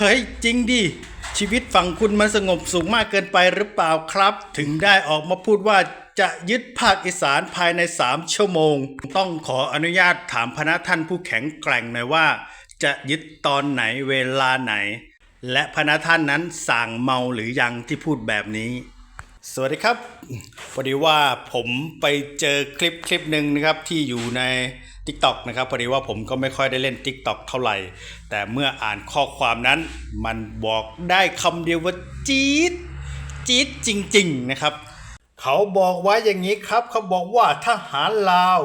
เฮ้ย จริงดิ ชีวิตฝั่งคุณมันสงบสุขมากเกินไปหรือเปล่าครับ ถึงได้ออกมาพูดว่าจะยึดภาคอีสานภายใน 3 ชั่วโมง ต้องขออนุญาตถามพนักท่านผู้แข็งแกร่งหน่อยว่า จะยึดตอนไหนเวลาไหน และพนักท่านนั้นสั่งเมาหรือยังที่พูดแบบนี้ สวัสดีครับพอดีว่าผมไปเจอคลิปคลิปหนึ่งนะครับที่อยู่ใน TikTok นะครับพอดีว่าผมก็ไม่ค่อยได้เล่น TikTok เท่าไหร่ แต่เมื่ออ่านข้อความนั้น มันบอกได้คำเดียวว่าจี๊ดจี๊ดจริง ๆ นะครับ เขาบอกไว้อย่างนี้ครับ เขาบอกว่าทหารลาว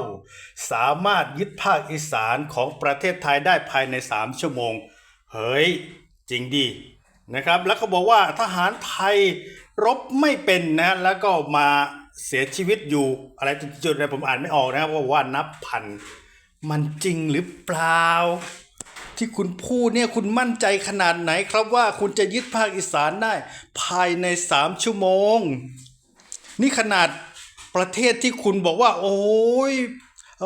สามารถยึดภาคอีสานของประเทศไทยได้ภายใน 3 ชั่วโมง เฮ้ย จริงดิ นะครับ แล้วเขาบอกว่าทหารไทยรบไม่เป็นนะแล้วก็มาเสียชีวิตอยู่อะไรจุดๆอะไรผมอ่านไม่ออกนะครับว่าว่านับพันมันจริงหรือเปล่า ที่คุณพูดเนี่ยคุณมั่นใจขนาดไหนครับว่าคุณจะยึดภาคอีสานได้ ภายใน3ชั่วโมง นี่ขนาดประเทศที่คุณบอกว่า โอ้ย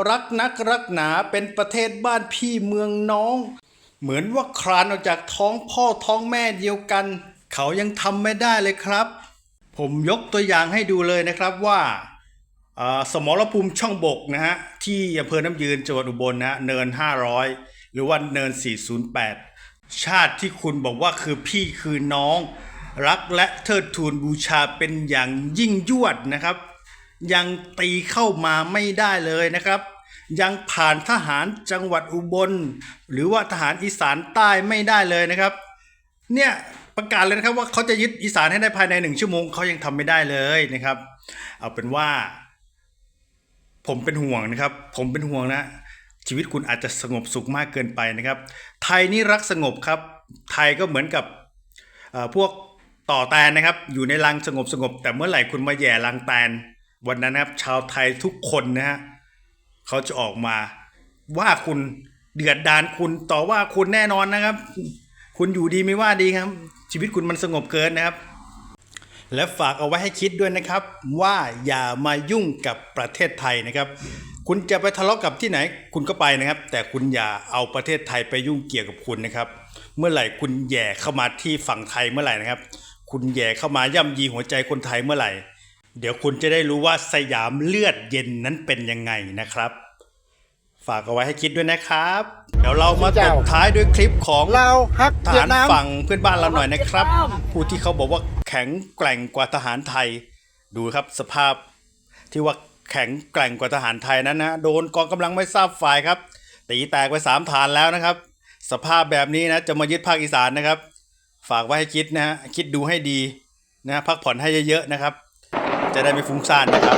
รักนักรักหนาเป็นประเทศบ้านพี่เมืองน้อง เหมือนว่าคลานออกจากท้องพ่อท้องแม่เดียวกัน เขายังทำไม่ได้เลยครับ ผมยกตัวอย่างให้ดูเลยนะครับว่าอ่าสมรภูมิช่องบกนะฮะที่อำเภอน้ำยืนจังหวัดอุบลนะฮะเนิน 500 หรือว่าเนิน 408 ชาติที่คุณบอกว่าคือพี่คือน้อง รักและเทิดทูนบูชาเป็นอย่างยิ่งยวดนะครับ ยังตีเข้ามาไม่ได้เลยนะครับ ยังผ่านทหารจังหวัดอุบล หรือว่าทหารอีสานใต้ไม่ได้เลยนะครับ เนี่ยประกาศเลยนะครับว่าเขาจะยึดอีสานให้ได้ภายในหนึ่งชั่วโมงเขายังทำไม่ได้เลยนะครับ เอาเป็นว่า ผมเป็นห่วงนะครับ ผมเป็นห่วงนะ ชีวิตคุณอาจจะสงบสุขมากเกินไปนะครับ ไทยนี่รักสงบครับ ไทยก็เหมือนกับเอ่อพวกต่อแตนนะครับ อยู่ในรังสงบสงบแต่เมื่อไหร่คุณมาแย่รังแตน วันนั้นนะครับ ชาวไทยทุกคนนะฮะ เขาจะออกมาว่าคุณเดือดดานคุณต่อว่าคุณแน่นอนนะครับ คุณอยู่ดีไม่ว่าดีครับ ชีวิตคุณมันสงบเกินนะครับ และฝากเอาไว้ให้คิดด้วยนะครับ ว่าอย่ามายุ่งกับประเทศไทยนะครับ คุณจะไปทะเลาะกับที่ไหน คุณก็ไปนะครับ แต่คุณอย่าเอาประเทศไทยไปยุ่งเกี่ยวกับคุณนะครับ เมื่อไหร่คุณแย่เข้ามาที่ฝั่งไทยเมื่อไหร่นะครับ คุณแย่เข้ามาย่ำยีหัวใจคนไทยเมื่อไหร่ เดี๋ยวคุณจะได้รู้ว่าสยามเลือดเย็นนั้นเป็นยังไงนะครับ ฝากเอาไว้ให้คิดด้วยนะครับ เดี๋ยวเรามาตบท้ายด้วยคลิปของเราฮักทเวียหารดนามฝั่งเพื่อนบ้านเราหน่อยนะครับ ผู้ที่เขาบอกว่าแข็งแกร่งกว่าทหารไทย ดูครับสภาพที่ว่าแข็งแกร่งกว่าทหารไทยนั้นนะโดนกองกำลังไม่ทราบฝ่ายครับตีแตกไปสามฐานแล้วนะครับ สภาพแบบนี้นะจะมายึดภาคอีสานนะครับ ฝากไว้ให้คิดนะฮะคิดดูให้ดีนะพักผ่อนให้เยอะๆนะครับ จะได้ไม่ฟุ้งซ่านนะครับ